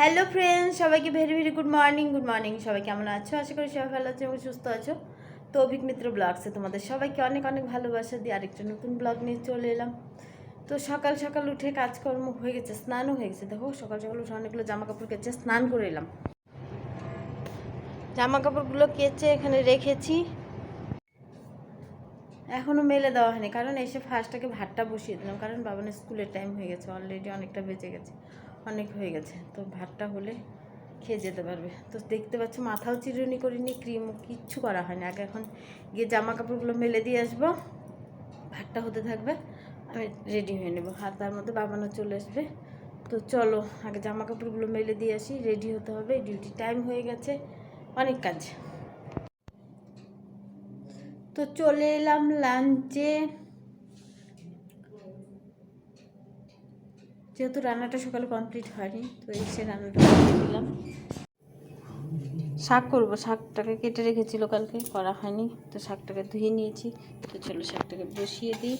Hello friends সবাইকে very very good morning good morning সবাই কেমন আছো? আশা করি সবাই ভালো আছো এবং সুস্থ আছো। তো অভিক মিত্র ব্লগসে তোমাদের সবাইকে অনেক অনেক ভালোবাসা দিয়ে আরেকটা নতুন ব্লগ নিয়ে চলে এলাম। তো সকাল সকাল উঠে কাজকর্ম হয়ে গেছে, স্নানও হয়ে গেছে। দেখো, সকাল সকাল উঠে অনেকগুলো জামা কাপড় কেচে স্নান করে এলাম। জামা কাপড়গুলো কেচে এখানে রেখেছি। এখনও মেলে দেওয়া হয়নি, কারণ এসে ফার্স্টটাকে ভাতটা বসিয়ে দিলাম, কারণ বাবানের স্কুলের টাইম হয়ে গেছে অলরেডি অনেকটা বেঁচে গেছে। অনেক হয়ে গেছে। তো ভাতটা হলে খেয়ে যেতে পারবে। তো দেখতে পাচ্ছ মাথাও চিরুনি করিনি, ক্রিম কিচ্ছু করা হয়নি। আগে এখন গিয়ে জামা কাপড়গুলো মেলে দিয়ে আসব। ভাতটা হতে থাকবে, আমি রেডি হয়ে নেব। আর তার মধ্যে বাবানও চলে আসবে। তো চলো, আগে জামা কাপড়গুলো মেলে দিয়ে আসি রেডি হতে হবে। ডিউটি টাইম হয়ে গেছে, অনেক কাজ। তো চলে এলাম লাঞ্চে যেহেতু রান্নাটা সকালে কমপ্লিট হয়নি, তো এসে রান্নাটা দিলাম শাক করব, শাকটাকে কেটে রেখেছিল কালকে করা হয়নি, তো শাকটাকে ধুয়ে নিয়েছি। তো চলো শাকটাকে বসিয়ে দিই।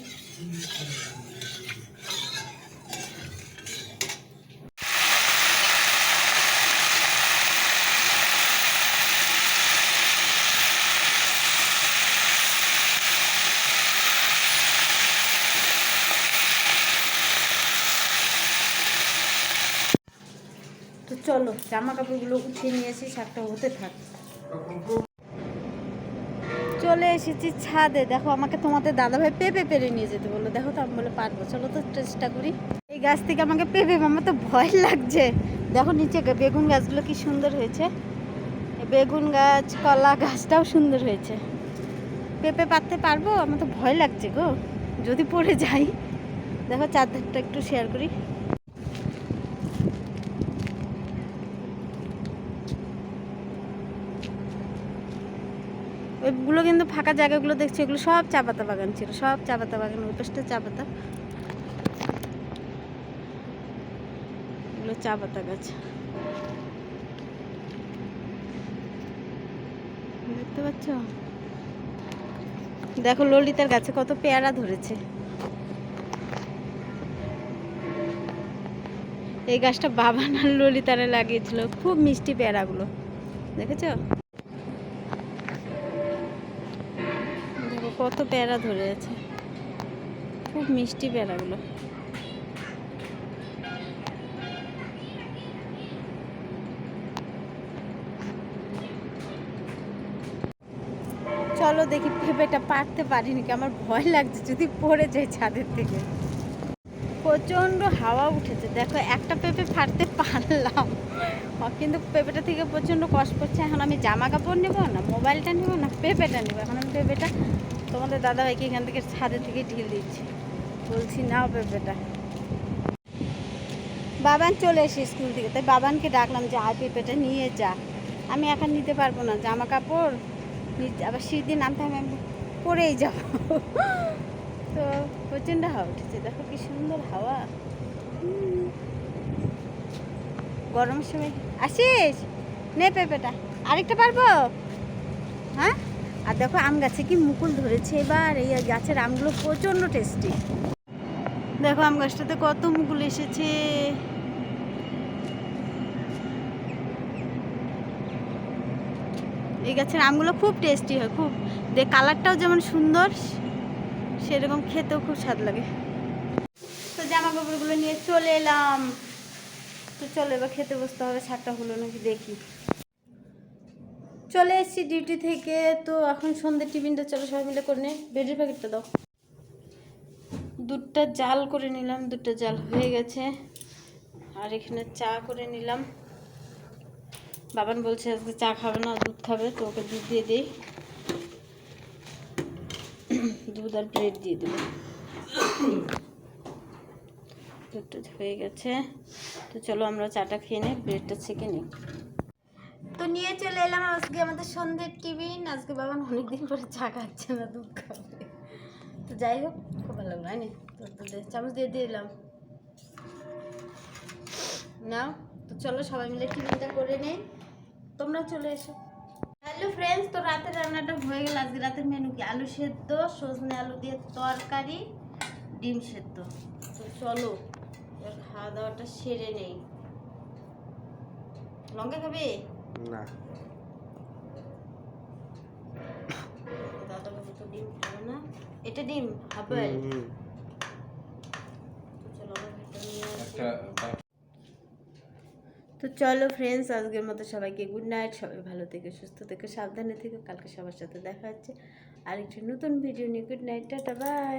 চলো জামা কাপড়গুলো উঠিয়ে নিয়ে এসে শাকটা হতে থাক। চলে এসেছি ছাদে। দেখো, আমাকে তোমাদের দাদাভাই পেঁপে পেরে নিয়ে যেতে বলল। দেখো তো আমি বলে পারব। চলো তো চেষ্টা করি। এই গাছ থেকে আমাকে পেঁপে আমার তো ভয় লাগছে। দেখো নিচে বেগুন গাছগুলো কি সুন্দর হয়েছে। বেগুন গাছ, কলা গাছটাও সুন্দর হয়েছে। পেঁপে পারতে পারব? আমার তো ভয় লাগছে গো। যদি পড়ে যাই। দেখো চারধারটা একটু শেয়ার করি। ওইগুলো কিন্তু ফাঁকা জায়গাগুলো দেখছি, এগুলো সব চা পাতা বাগান ছিল, সব চা পাতা বাগান, ওই পাশটা চা পাতা এগুলো চা পাতা গাছ। দেখতে পাচ্ছ? দেখো ললিতার গাছে কত পেয়ারা ধরেছে। এই গাছটা বাবা না ললিতারে লাগিয়েছিল, খুব মিষ্টি পেয়ারাগুলো। দেখেছ? কত পেয়ারা ধরে আছে। খুব মিষ্টি পেয়ারাগুলো। চলো দেখি পেঁপেটা পারতে পারিনি কি আমার ভয় লাগছে যদি পড়ে যায় ছাদের থেকে। প্রচণ্ড হাওয়া উঠেছে। দেখো, একটা পেঁপে ফাটতে পারলাম। কিন্তু পেঁপেটা থেকে প্রচণ্ড কষ্ট করছে এখন আমি জামা কাপড় নেব না, মোবাইলটা নেব না, পেঁপেটা নেব। এখন আমি পেঁপেটা তোমাদের দাদাভাইকে এখান থেকে ছাদে থেকে ঢিল দিচ্ছি। বলছি, নাও পেঁপেটা। বাবান চলে এসে স্কুল থেকে। তাই বাবানকে ডাকলাম যে আর পেঁপেটা নিয়ে যা। আমি এখন নিতে পারব না জামা কাপড় আবার শীত নামতে হবে, আমি পরেই যাব। তো প্রচণ্ড হাওয়া উঠেছে। দেখো কি সুন্দর হাওয়া। গরমের সময় আসিস নে পেঁপেটা। আরেকটা পারব? হ্যাঁ? আর দেখো আম গাছে কি মুকুল ধরেছে এবার, এই গাছের আমগুলো প্রচণ্ড টেস্টি দেখো আম গাছটাতে কত মুকুল এসেছে। এই গাছের আমগুলো খুব টেস্টি হয়, খুব কালারটাও যেমন সুন্দর, সেরকম খেতেও খুব স্বাদ লাগে। তো জামা কাপড়গুলো নিয়ে চলে এলাম। তো চলো এবার খেতে বসতে হবে সাতটা হলো নাকি দেখি। চলে এসেছি ডিউটি থেকে। তো এখন সন্ধ্যে টিফিনটা চলো সবাই মিলে করে নে। বেডের প্যাকেটটা দাও। দুধটা জাল করে নিলাম, দুধটা জাল হয়ে গেছে। আর এখানে চা করে নিলাম। বাবান বলছে আজকে চা খাবে না, দুধ খাবে, তো ওকে দুধ দিয়ে দিই। দুধ আর ব্রেড দিয়ে দেবো দুধটা হয়ে গেছে। তো চলো আমরা চাটা খেয়ে নিই ব্রেডটা ছেঁকে নিই। নিয়ে চলে এলাম। আজকে আমাদের সন্ধ্যের টিফিন আজকে বাবা অনেকদিন পরে চা খাচ্ছে না, দুধ খাবে। তো যাই হোক, খুব ভালো লাগল তো দুধের চামচ দিয়ে দিলাম নাও, তো চলো সবাই মিলে টিফিনটা করে নেই। তোমরা চলে এসো। হ্যালো ফ্রেন্ডস তো রাতের রান্নাটা হয়ে গেল। আজকে রাতের মেনু কি? আলু সেদ্ধ, সজনে আলু দিয়ে তরকারি, ডিম সেদ্ধ। তো চলো খাওয়া দাওয়াটা সেরে নেই। লঙ্কা খাবে? না। দাদা বাবু তো ডিম খাবে না। এটা তো চলো ফ্রেন্ডস আজকের মতো সবাইকে গুড নাইট সবাই ভালো থেকে সুস্থ থেকে সাবধানে থেকে। কালকে সবার সাথে দেখা হচ্ছে। আরেকটি নতুন ভিডিও নিয়ে গুড নাইট টাটা বাই